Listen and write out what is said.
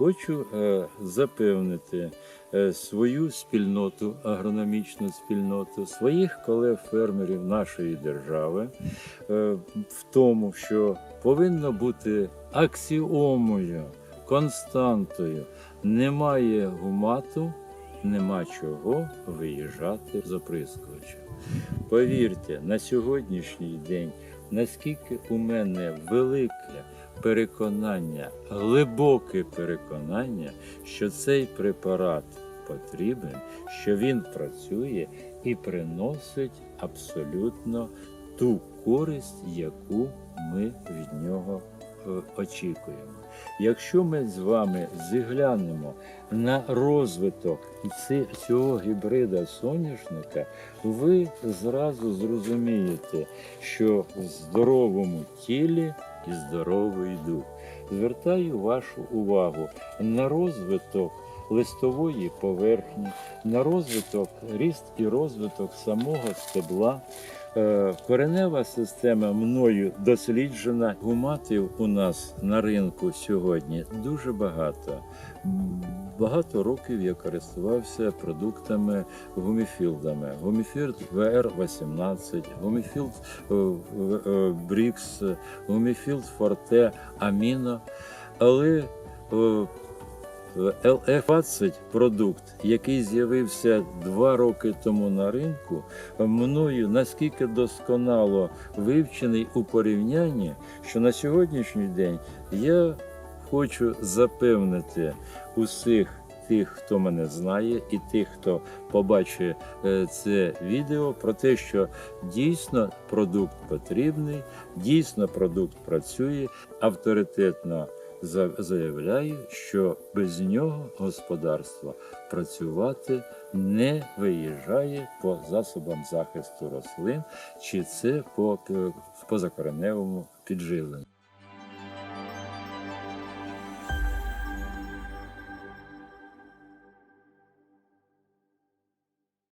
хочу е, запевнити е, свою спільноту, агрономічну спільноту, своїх колег-фермерів нашої держави е, в тому, що повинно бути аксіомою, константою. Немає гумату, нема чого виїжджати з оприскувача. Повірте, на сьогоднішній день, наскільки у мене велике переконання, глибоке переконання, що цей препарат потрібен, що він працює і приносить абсолютно ту користь, яку ми від нього е, очікуємо. Якщо ми з вами зіглянемо на розвиток цього гібрида соняшника, ви зразу зрозумієте, що в здоровому тілі і здоровий дух. Звертаю вашу увагу на розвиток листової поверхні, на розвиток, ріст і розвиток самого стебла. Е, Коренева система мною досліджена. Гуматів у нас на ринку сьогодні дуже багато. Багато років я користувався продуктами гуміфілдами. Гуміфілд ВР-18, гуміфілд е, е, Брікс, гуміфілд Форте, Аміно. Але е, LF20 продукт, який з'явився два роки тому на ринку, мною наскільки досконало вивчений у порівнянні, що на сьогоднішній день я хочу запевнити усіх тих, хто мене знає, і тих, хто побачить е, це відео, про те, що дійсно продукт потрібний, дійсно продукт працює авторитетно за- заявляю, що без нього господарство працювати не виїжджає по засобам захисту рослин, чи це по, по закореневому підживленню.